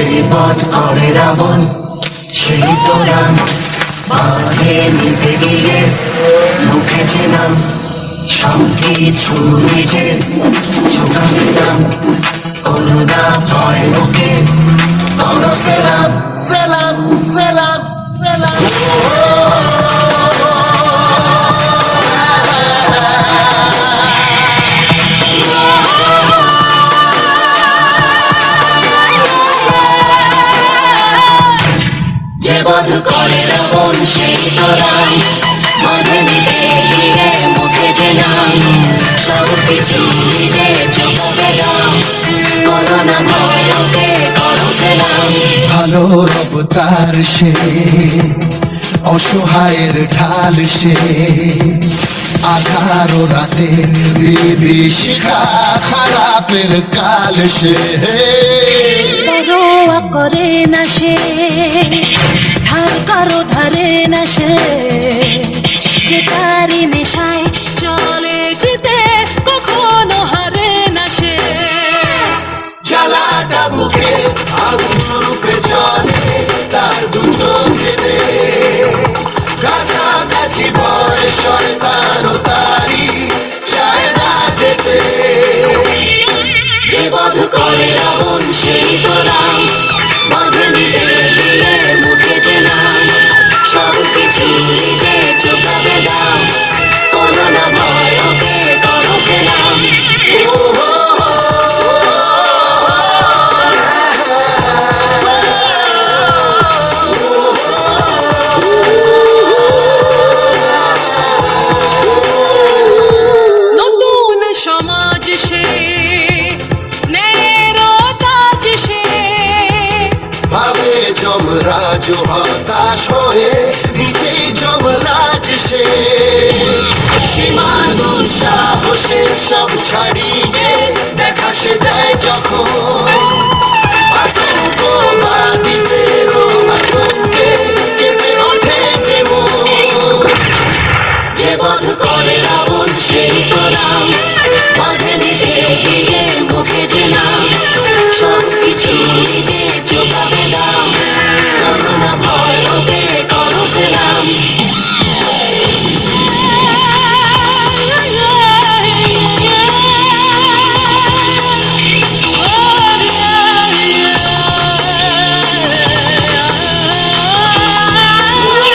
যে বধ করে রাবণ, সেই তো রাম। বাঁধে নিতে গিয়ে মুখে যে নাম, সব কিছু নিজে চোখাতে নাম করুণা ভয় মুখে, করো সেলাম সেলাম সেলাম সেলাম। বধ করে রাবণ সেই তো রাম বাঁধে নিতে গিয়ে মুখে যে নাম সব কিছু নিজে চোখাতে নাম করোনা ভয় লোকে করো সেলাম। ভালো রব তার সে অসহায়ের ঢাল সে। আধারো রাতে বিভীষিকা খারাপের কাল সে। পরোয়া করে না সে। ধার কারও ধারে না সে। যে তারি নেশায় চলে যেতে কখনো হারে না সে। জ্বালাটা বুকে আগুন রূপে চলে, তার দু চোখেতে কাছাকাছি ভয় শয়তান তারি চায় না যেতে। যে বধ করে রাবণ, সেই তো রাম। House.